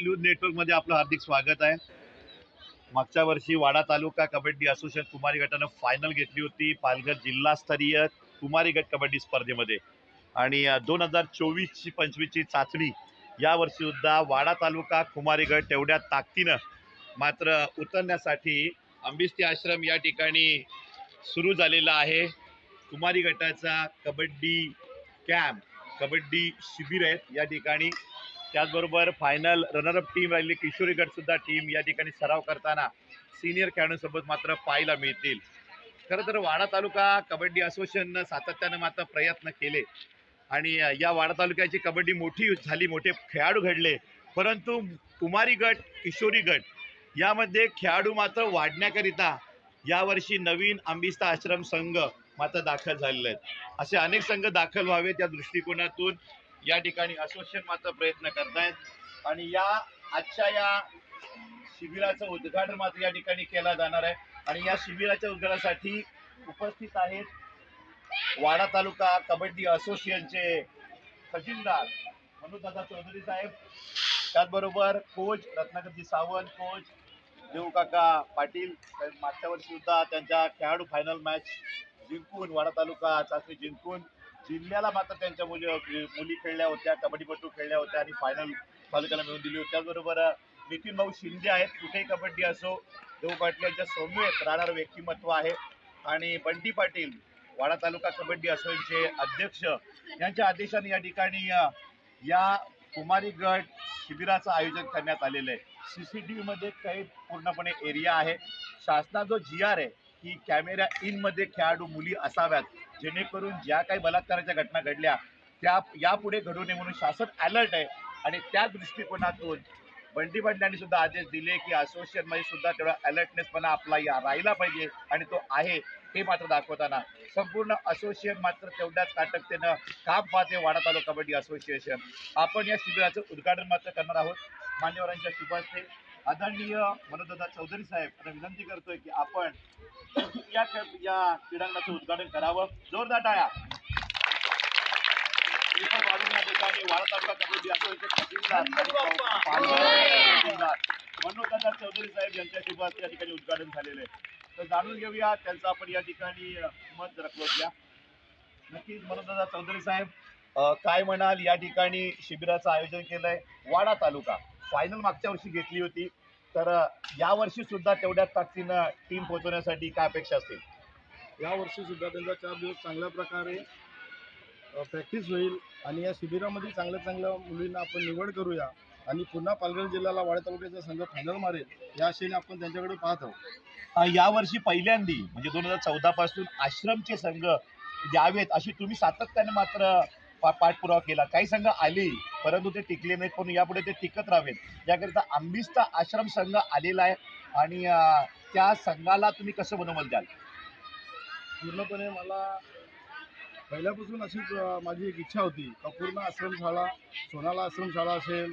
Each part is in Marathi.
न्यूज नेटवर्कमध्ये आपलं हार्दिक स्वागत आहे. मागच्या वर्षी वाडा तालुका कबड्डी असोसिएशन कुमारी गटानं फायनल घेतली होती. पालघर जिल्हास्तरीय कुमारी गट कबड्डी स्पर्धेमध्ये. आणि दोन हजार चोवीसची पंचवीसची चाचणी या वर्षी सुद्धा वाडा तालुका कुमारी गट तेवढ्या ताकदीनं मात्र उतरण्यासाठी अंबिस्ती आश्रम या ठिकाणी सुरू झालेला आहे. कुमारी गटाचा कबड्डी कॅम्प कबड्डी शिबिर आहेत या ठिकाणी त्याचबरोबर फायनल रनरअप टीम राहिली किशोरी गट सुद्धा टीम या ठिकाणी सराव करताना सिनियर खेळाडूंसोबत मात्र पाहायला मिळतील. खरं तर वाडा तालुका कबड्डी असोसिएशननं सातत्यानं मात्र प्रयत्न केले. आणि या वाडा तालुक्याची कबड्डी मोठी झाली मोठे खेळाडू घडले. परंतु कुमारी गट किशोरी गट यामध्ये खेळाडू मात्र वाढण्याकरिता यावर्षी नवीन आंबिस्ता आश्रम संघ मात्र दाखल झालेले आहेत. असे अनेक संघ दाखल व्हावेत या दृष्टिकोनातून. या ठिकाणी असोसिएशन मात्र प्रयत्न करतायत. आणि या आजच्या या शिबिराचं उद्घाटन मात्र या ठिकाणी केला जाणार आहे. आणि या शिबिराच्या उद्घाटनासाठी उपस्थित आहेत वाडा तालुका कबड्डी असोसिएशनचे खजिनदार मनोजदादा चौधरी साहेब. त्याचबरोबर कोच रत्नाकरजी सावंत कोच देऊकाका पाटील मागच्या वर्षी सुद्धा त्यांच्या खेळाडू फायनल मॅच जिंकून वाडा तालुका चाचणी जिंकून जिल्ह्याला मात्र त्यांच्या मुली मुली खेळल्या होत्या कबड्डीपटू खेळल्या होत्या आणि फायनल तालुक्याला मिळवून दिली होती. त्याचबरोबर नितीन भाऊ शिंदे आहेत. कुठेही कबड्डी असो देऊ पाटील यांच्या सौम्यत राहणारं व्यक्तिमत्व आहे. आणि बंटी पाटील वाडा तालुका कबड्डी असोचे अध्यक्ष यांच्या आदेशाने या ठिकाणी या कुमारी गट शिबिराचं आयोजन करण्यात आलेलं आहे. सी सी टी व्हीमध्ये काही पूर्णपणे एरिया आहे. शासनाचा जो जी आर आहे की कॅमेरा इनमध्ये खेळाडू मुली असाव्यात. जेणेकरून ज्या काही बलात्काराच्या घटना घडल्या त्या यापुढे घडू नये म्हणून शासन अलर्ट आहे. आणि त्या दृष्टिकोनातून बंडी पाटलांनी सुद्धा आदेश दिले की असोसिएशनमध्ये सुद्धा तेवढा अलर्टनेसपणा आपला या राहिला पाहिजे आणि तो आहे हे मात्र दाखवताना. संपूर्ण असोसिएशन मात्र तेवढ्याच काटकतेनं काम पाहते वाडा तालुका कबड्डी असोसिएशन आपण या शिबिराचं उद्घाटन मात्र करणार आहोत. मान्यवरांच्या शुभास्ते. आदरणीय मनोजदादा चौधरी साहेब यांना विनंती करतोय की आपण या या क्रीडांगणाचं उद्घाटन करावं. जोरदार टाळ्या. मनोजदादा चौधरी साहेब यांच्या शुभ हस्ते या ठिकाणी उद्घाटन झालेलं आहे. तर जाणून घेऊया त्यांचं आपण या ठिकाणी मत घ्या. नक्कीच मनोजदादा चौधरी साहेब काय म्हणाल? या ठिकाणी शिबिराचं आयोजन केलंय. वाडा तालुका. फायनल मागच्या वर्षी घेतली होती. तर अ, या वर्षी सुद्धा तेवढ्याच ताकदीनं टीम पोहोचवण्यासाठी काय अपेक्षा असतील? या वर्षी सुद्धा त्यांचा चार दिवस चांगल्या प्रकारे प्रॅक्टिस होईल आणि या शिबिरामध्ये चांगल्या चांगल्या मुलींना आपण निवड करूया आणि पुन्हा पालघर जिल्ह्याला वाड्या तालुक्याचा संघ फायनल मारेल या आशेने आपण त्यांच्याकडे पाहत आहोत. यावर्षी पहिल्यांदी म्हणजे दोन हजार चौदा पासून आश्रमचे संघ यावेत अशी तुम्ही सातत्याने मात्र पा- पाठपुरावा केला. काही संघ आले परंतु ते टिकले नाहीत पण यापुढे ते टिकत राहावेत. याकरिता आंबिस्ता आश्रम संघ आलेला आहे आणि त्या संघाला तुम्ही कसं बनवल द्याल पूर्णपणे मला पहिल्यापासून अशीच माझी एक इच्छा होती. का पूर्ण आश्रमशाळा सोनाला आश्रमशाळा असेल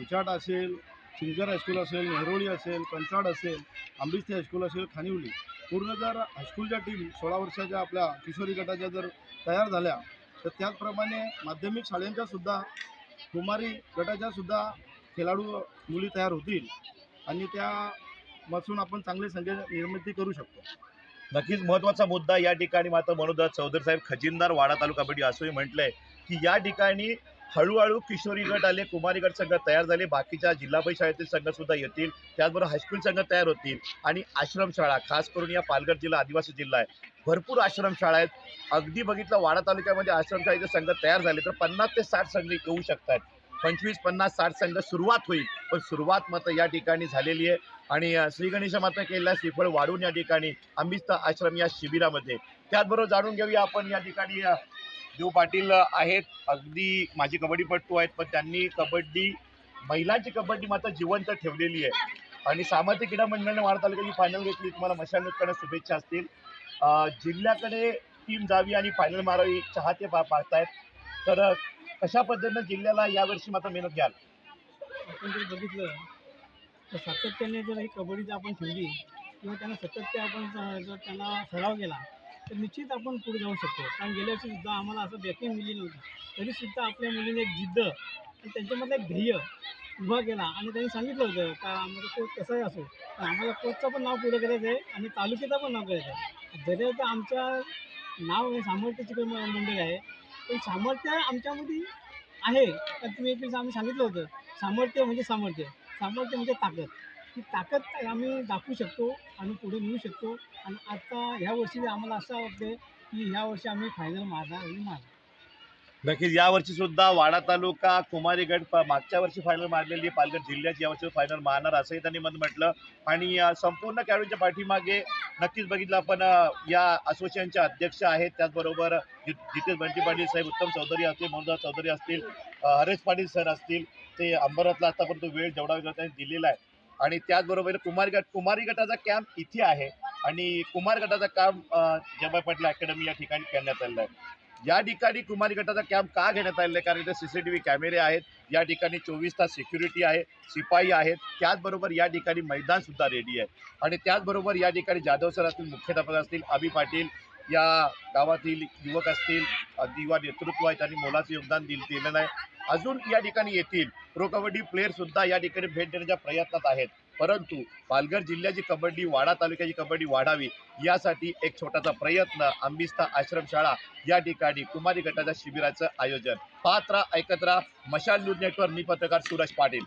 उचाट असेल सिंगर हायस्कूल असेल नेहरोळी असेल कंचाड असेल आंबिस्ते हायस्कूल असेल खानिवली. पूर्ण जर हायस्कूलच्या टीम सोळा वर्षाच्या आपल्या किशोरी गटाच्या जर तयार झाल्या तर त्याचप्रमाणे माध्यमिक शाळेंच्यासुद्धा कुमारी गटाच्या सुद्धा खेळाडू मुली तयार होतील आणि त्यापासून आपण चांगले संख्या निर्मिती करू शकतो. नक्कीच महत्त्वाचा मुद्दा या ठिकाणी मात्र मनोदर चौधरी साहेब खजिनदार वाडा तालुका कबड्डी असंही म्हटलंय की या ठिकाणी हळूहळू किशोरी गट आले कुमारी गट संघ तयार झाले बाकीच्या जिल्हा परिषद शाळेतील संघ सुद्धा येतील त्याचबरोबर हायस्कूल संघ तयार होतील आणि आश्रमशाळा खास करून या पालघर जिल्हा आदिवासी जिल्हा आहे. भरपूर आश्रमशाळा आहेत. अगदी बघितलं वाडा तालुक्यामध्ये आश्रमशाळेचे संघ तयार झाले तर पन्नास ते साठ संघ येऊ शकतात. पंचवीस पन्नास साठ संघ सुरुवात होईल पण सुरुवात मात्र या ठिकाणी झालेली आहे. आणि श्रीगणेश श्री गणेश मात्र केलेला श्रीफळ वाढून या ठिकाणी अंबिस्ता आश्रम या शिबिरामध्ये. त्याचबरोबर जाणून घेऊया आपण या ठिकाणी देव पाटील आहेत अगदी माझी कबड्डीपटू आहेत पण त्यांनी कबड्डी महिलांची कबड्डी मात्र जिवंत ठेवलेली आहे. आणि सामाजिक क्रीडा मंडळाने वाडा तालुक्याची फायनल घेतली. तुम्हाला मशानकडे शुभेच्छा असतील. जिल्ह्याकडे टीम जावी आणि फायनल मारावी चाहते पा पाहतायत. तर कशा पद्धतीनं जिल्ह्याला यावर्षी मात्र मेहनत घ्याल? आपण जर बघितलं तर सातत्याने जर ही कबड्डी जर आपण ठेवली किंवा त्यांना सातत्य आपण जर त्यांना सराव केला तर निश्चित आपण पुढे जाऊ शकतो. कारण गेल्या वर्षीसुद्धा आम्हाला असं बॅकिंग मिळली नव्हती. तरीसुद्धा आपल्या मुलीने एक जिद्द आणि त्यांच्यामधलं एक ध्येय उभा केला आणि त्यांनी सांगितलं होतं का आमचा कोच कसाही असो पण आम्हाला कोचचं पण नाव पुढे करायचं आहे आणि तालुक्याचं पण नाव करायचं आहे जरी आता आमच्या नाव हे सामर्थ्याची चिकन आहे पण सामर्थ्य आमच्यामध्ये आहे. तर तुम्ही एक आम्ही सांगितलं होतं सामर्थ्य म्हणजे सामर्थ्य. सामर्थ्य म्हणजे ताकद. ती ताकद आम्ही दाखवू शकतो आणि पुढे नेऊ शकतो. आणि आता ह्या वर्षी आम्हाला असं वाटतं की ह्या वर्षी आम्ही फायनल मारणार आणि मारणार नक्कीच यावर्षी सुद्धा वाडा तालुका कुमारीगड मागच्या वर्षी फायनल मारलेली पालघर जिल्ह्यात यावर्षी फायनल मारणार असंही त्यांनी मत म्हटलं. आणि संपूर्ण खेळाडूंच्या पाठीमागे नक्कीच बघितलं आपण या असोसिएशनचे अध्यक्ष आहेत. त्याचबरोबर जितेश बंटी पाटील साहेब उत्तम चौधरी असतील मनोज चौधरी असतील हरेश पाटील सर असतील. ते अंबरनाथला आतापर्यंत वेळ जेवढा वेळ त्यांनी दिलेला आहे आणि त्याचबरोबर कुमारी गट कुमारी गटाचा कॅम्प इथे आहे. आणि कुमार गटाचा कॅम्प जबाई पाटील अकॅडमी या ठिकाणी करण्यात आलेला आहे. या ठिकाणी कुमारी गटाचा कॅम्प का घेण्यात आलेला आहे? कारण इथे सी सी टी व्ही कॅमेरे आहेत. या ठिकाणी चोवीस तास सिक्युरिटी आहे शिपाई आहेत. त्याचबरोबर या ठिकाणी मैदान सुद्धा रेडी आहे. आणि त्याचबरोबर या ठिकाणी जाधव सर असतील मुख्याध्यापक असतील अभि पाटील या गावातील युवक असतील युवा नेतृत्व आहे त्यांनी मोलाचं योगदान दिल दिलेलं आहे. अजून या ठिकाणी येतील. प्रो कबड्डी प्लेयर सुद्धा या ठिकाणी भेट देण्याच्या प्रयत्नात आहेत. परंतु पालघर जिल्ह्याची कबड्डी वाडा तालुक्याची कबड्डी वाढावी यासाठी एक छोटासा प्रयत्न आंबिस्ता आश्रमशाळा या ठिकाणी कुमारी गटाच्या शिबिराचं आयोजन. पात्रा ऐकत राहा. मशाल न्यूज नेटवर्क मी पत्रकार सुरेश पाटील.